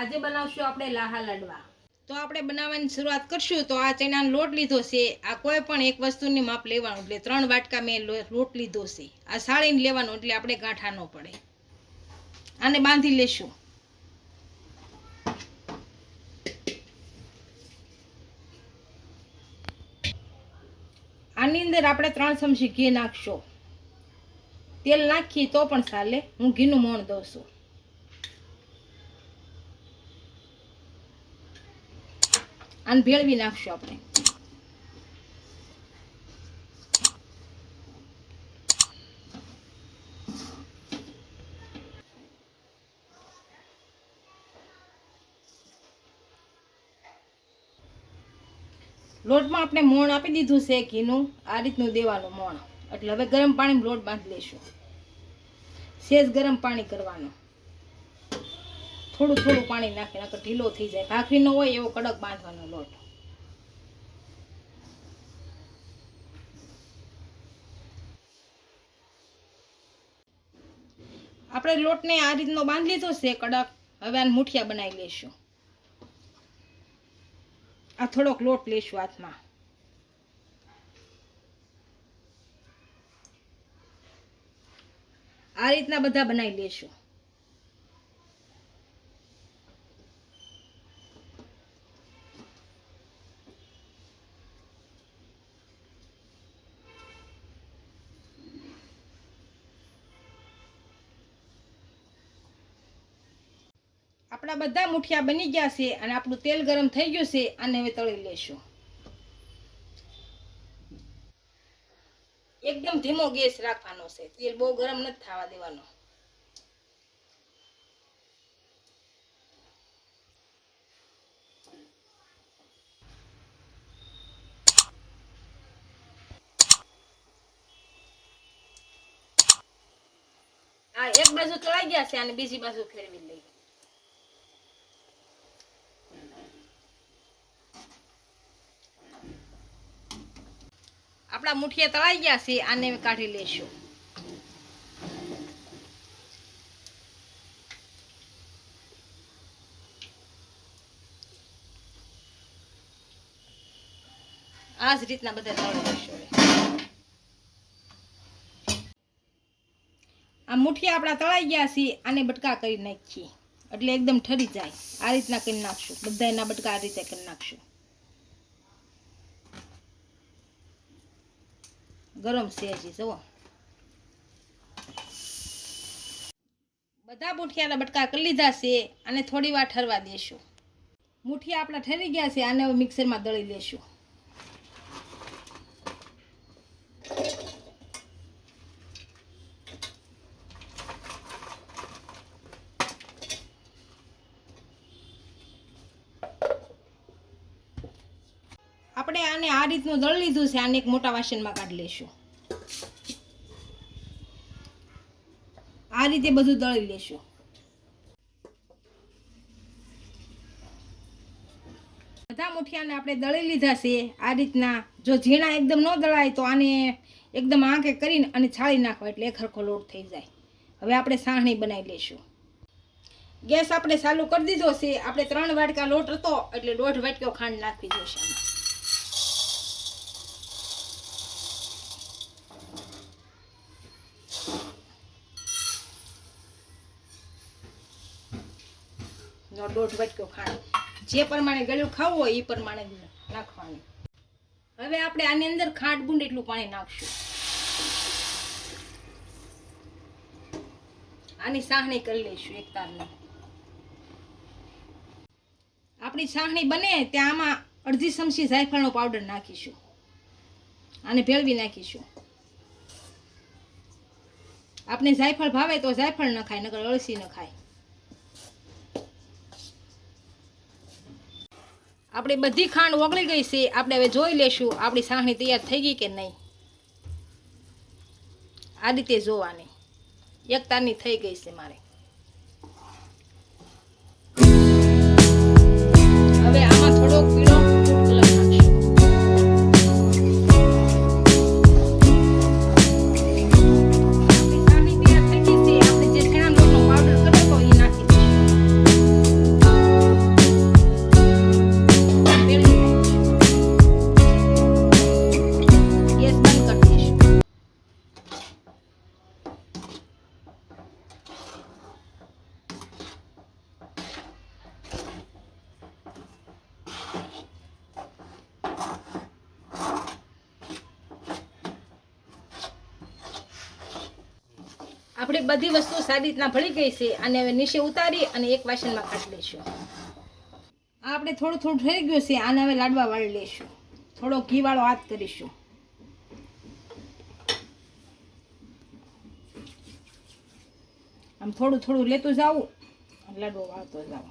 આજે બનાવશું આપણે લાહા લાડવા. તો આપણે બનાવવાની શરૂઆત કરશું. તો આ ચણાનો લોટ લીધો છે. આ કોઈ પણ એક વસ્તુની માપ લેવાનું. એટલે ત્રણ વાટકા મેં લોટ લીધો છે. આ સાળીને લેવાનું એટલે આપણે ગાંઠા ન પડે. આને બાંધી લેશું. આની અંદર આપણે ત્રણ ચમચી ઘી નાખશો. તેલ નાખીએ તો પણ ચાલે. હું ઘીનું મોણ દઉં છું. આને ભેળવી નાખશું આપણે. લોટમાં આપણે મોણ આપી દીધું છે, ઘીનું. આ રીતનું દેવાનું મોણ. એટલે હવે ગરમ પાણીમાં લોટ બાંધી લેશું. સેજ ગરમ પાણી કરવાનું. થોડું થોડું પાણી નાખીને નકર ઢીલો થઈ જાય. ભાખરીનો હોય એવો કડક બાંધવાનો લોટ. આપણે લોટને આ રીતનો બાંધી લીધો છે કડક. હવે આને મુઠિયા બનાવી લેશું આ થોડોક લોટ લેશું હાથમાં. આ રીતના બધા બનાવી લેશું આપણા બધા મુઠિયા બની ગયા છે અને આપણું તેલ ગરમ થઈ ગયું છે અને હવે તળી લેશું. એકદમ ધીમો ગેસ રાખવાનો છે. તેલ બહુ ગરમ નથી થવા દેવાનો. આ એક બાજુ તળાઈ ગયા છે અને બીજી બાજુ ફેરવી લઈએ. આપણા મુઠિયા તળાઈ ગયા છે, આને કાઢી લેશું આ જ રીતના બધા તળી લેશું આ મુઠિયા આપણા તળાઈ ગયા છે, આને બટકા કરી નાખીએ. એટલે એકદમ ઠરી જાય. આ રીતના કરી નાખશું. બધા એના બટકા આ રીતે કરી નાખશું. ગરમ છે હજી, જુઓ. બધા મુઠિયાના બટકા કરી લીધા છે અને થોડી વાર ઠરવા દેશું. મુઠિયા આપણા ઠરી ગયા છે, આને મિક્સરમાં દળી લેશું. આપણે આને આ રીતનું દળ લીધું છે, આને એક મોટા વાસણમાં કાઢી લેશું. આ રીતે બધું દળી લેશું. બધા મુઠિયાને આપણે દળી લીધા છે, આ રીતના જો ઝીણા એકદમ ન દળાય તો આને એકદમ આંખે કરીને અને છાળી નાખવા એટલે એક હરખો લોટ થઈ જાય. હવે આપણે સાહણી બનાવી લેશું. ગેસ આપણે ચાલુ કરી દીધો છે, આપણે ત્રણ વાટકા લોટ હતો એટલે દોઢ વાટકો ખાંડ નાખી જોઈશે દોઢ વાટકો ખાંડ. જે પ્રમાણે ગળ્યું ખાવું હોય એ પ્રમાણે નાખવાનું. હવે આપણે આની અંદર ખાંડ ગુંડ એટલું પાણી નાખશું. આની સાહણી કરી લઈશું એક તારની. આપણી સાહણી બને ત્યાં આમાં અડધી ચમચી જાયફળનો પાવડર નાખીશું. આને ભેળવી નાખીશું. આપણે જાયફળ ભાવે તો જાયફળ ન ખાય, નકર અળસી ન ખાય. આપણી બધી ખાંડ ઓગળી ગઈ છે, આપણે હવે જોઈ લેશું આપણી સાહણી તૈયાર થઈ ગઈ કે નહીં. આ રીતે જોવાની. એક તારની થઈ ગઈ છે મારે. આપણી બધી વસ્તુ સારી રીતના ભળી ગઈ છે અને હવે નીચે ઉતારી અને એક વાસણમાં કાઢી લઈશું. આ આપણે થોડું થોડું થઈ ગયું છે, આને હવે લાડવા વાળી લઈશું. થોડો ઘીવાળો હાથ કરીશું આમ થોડું થોડું લેતું જાવું લાડવો વાળતો જાવ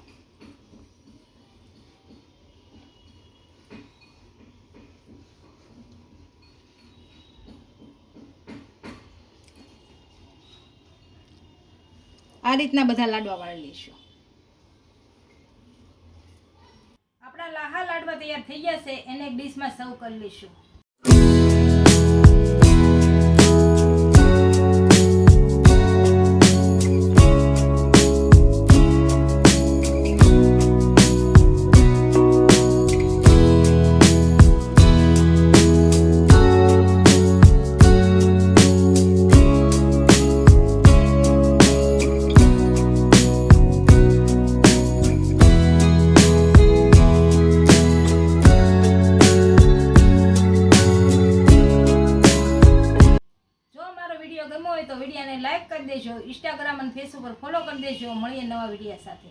આ રીતના બધા લાડવા વાળી લઈશું. આપણા લાહા લાડવા તૈયાર થઈ ગયા છે, એને એક ડીશમાં સર્વ કરી લઈશું. વીડિયો ગમ્યો હોય તો વિડીયોને લાઈક કરી દેજો ઇન્સ્ટાગ્રામ અને ફેસબુક પર ફોલો કરી દેજો મળીએ નવા વિડીયા સાથે.